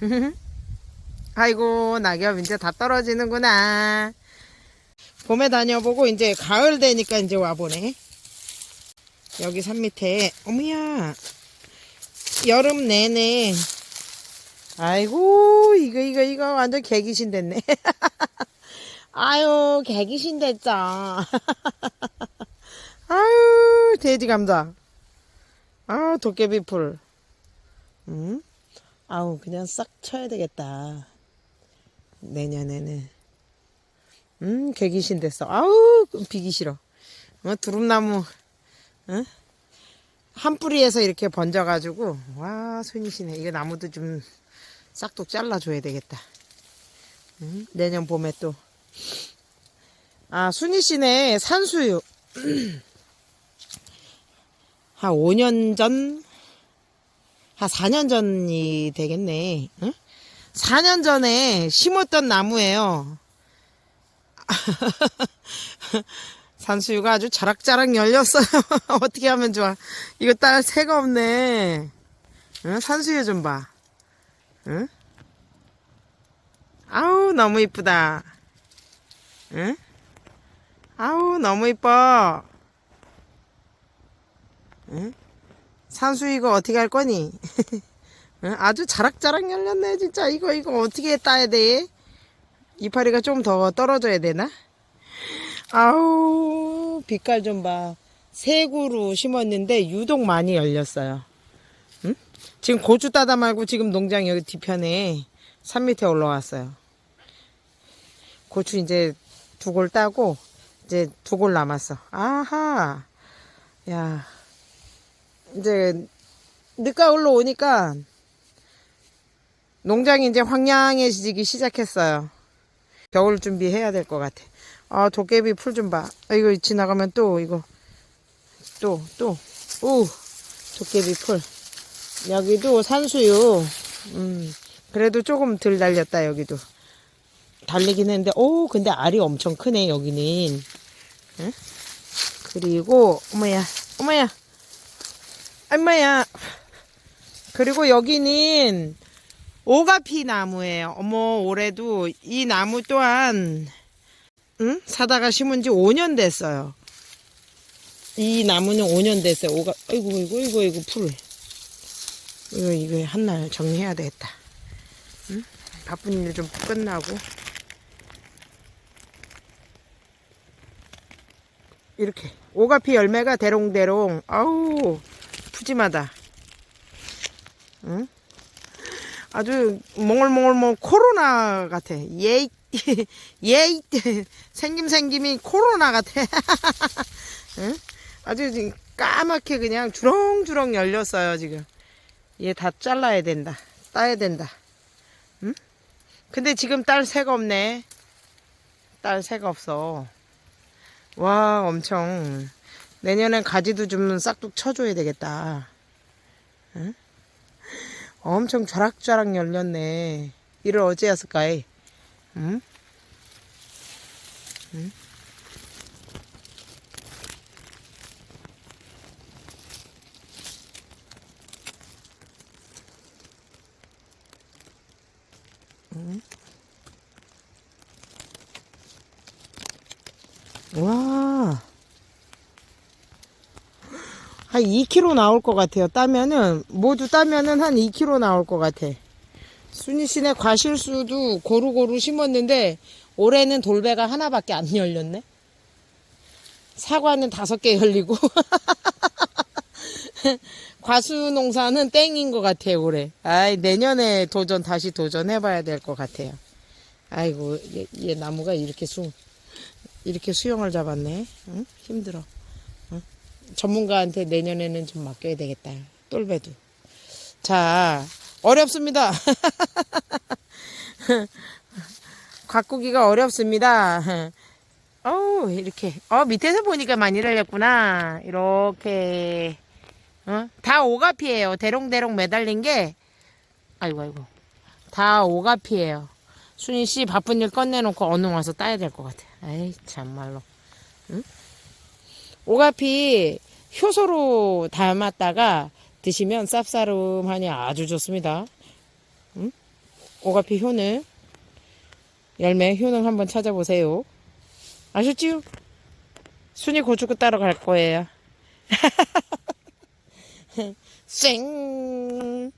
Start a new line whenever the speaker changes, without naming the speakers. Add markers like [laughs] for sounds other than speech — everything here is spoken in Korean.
[laughs] 아이고 낙엽 이제 다 떨어지는구나. 봄에 다녀보고 이제 가을 되니까 이제 와보네. 여기 산 밑에 어머야 여름 내내 아이고 이거 이거 이거 완전 개기신 됐네. [laughs] 아유 개기신 됐죠. [laughs] 아유 돼지 감자. 아 도깨비 풀. 응? 아우 그냥 싹 쳐야 되겠다. 내년에는. 음 개기신 됐어. 아우 비기 싫어. 어 두릅나무. 어? 한 뿌리에서 이렇게 번져가지고 와 손이 시네. 이거 나무도 좀 싹둑 잘라줘야 되겠다. 응? 내년 봄에 또. 아 순이시네 산수유. [clears throat] 한 5년 전, 한 4년 전이 되겠네. 응? 4년 전에 심었던 나무예요. [laughs] 산수유가 아주 자락자락 열렸어요. [laughs] 어떻게 하면 좋아. 이거 딸 새가 없네. 응? 산수유 좀 봐. 응? 아우, 너무 이쁘다. 응? 아우, 너무 이뻐. 응? 산수 이거 어떻게 할 거니? [laughs] 응? 아주 자락자락 열렸네 진짜 이거 이거 어떻게 따야 돼? 이파리가 좀 더 떨어져야 되나? 아우 빛깔 좀 봐. 세 그루 심었는데 유독 많이 열렸어요. 응? 지금 고추 따다 말고 지금 농장 여기 뒤편에 산 밑에 올라왔어요. 고추 이제 두 골 따고 이제 두 골 남았어. 아하. 야. 이제 늦가을로 오니까 농장이 이제 황량해지기 시작했어요. 겨울 준비해야 될 것 같아. 아 도깨비 풀 좀 봐. 아, 이거 지나가면 또 이거 또 또 오 도깨비 풀. 여기도 산수유. 음 그래도 조금 덜 달렸다 여기도. 달리긴 했는데 오 근데 알이 엄청 크네 여기는. 응? 그리고 어머야 어머야 엄마야. 그리고 여기는 오가피 나무예요. 어머, 올해도 이 나무 또한, 응? 사다가 심은 지 5년 됐어요. 이 나무는 5년 됐어요. 오가, 아이고, 이거, 이거, 이거, 풀. 이거, 이거 한 날 정리해야 되겠다. 응? 바쁜 일 좀 끝나고. 이렇게. 오가피 열매가 대롱대롱. 아우. 푸짐하다. 응? 아주 몽글몽글몽 코로나 같아. 예이 [laughs] 예이 생김생김이 코로나 같아. [laughs] 응? 아주 지금 까맣게 그냥 주렁주렁 열렸어요 지금. 얘 다 잘라야 된다. 따야 된다. 응? 근데 지금 딸 새가 없네. 딸 새가 없어. 와 엄청 내년엔 가지도 좀 싹둑 쳐줘야 되겠다. 응? 엄청 좌락좌락 열렸네. 이를 어찌 했을까? 응? 응? 응? 와. 한 2kg 나올 것 같아요. 따면은 모두 따면은 한 2kg 나올 것 같아. 순이 씨네 과실수도 고루고루 심었는데 올해는 돌배가 하나밖에 안 열렸네. 사과는 다섯 개 열리고 [laughs] 과수 농사는 땡인 것 같아요 올해. 아이 내년에 도전 다시 도전해봐야 될 것 같아요. 아이고 얘, 얘 나무가 이렇게 수 이렇게 수영을 잡았네. 응? 힘들어. 전문가한테 내년에는 좀 맡겨야 되겠다. 똘배도. 자, 어렵습니다. [laughs] 가꾸기가 어렵습니다. 어우, 이렇게. 어, 밑에서 보니까 많이 달렸구나. 이렇게. 어? 다 오가피예요. 대롱대롱 매달린 게. 아이고, 아이고. 다 오가피예요. 순이 씨 바쁜 일 끝내놓고 얼른 와서 따야 될 것 같아. 아이, 참말로. 응? 오가피 효소로 담았다가 드시면 쌉싸름하니 아주 좋습니다. 응? 오가피 효능 열매 효능 한번 찾아보세요. 아셨지요? 순이 고추고 따러 갈 거예요. [laughs] 쌩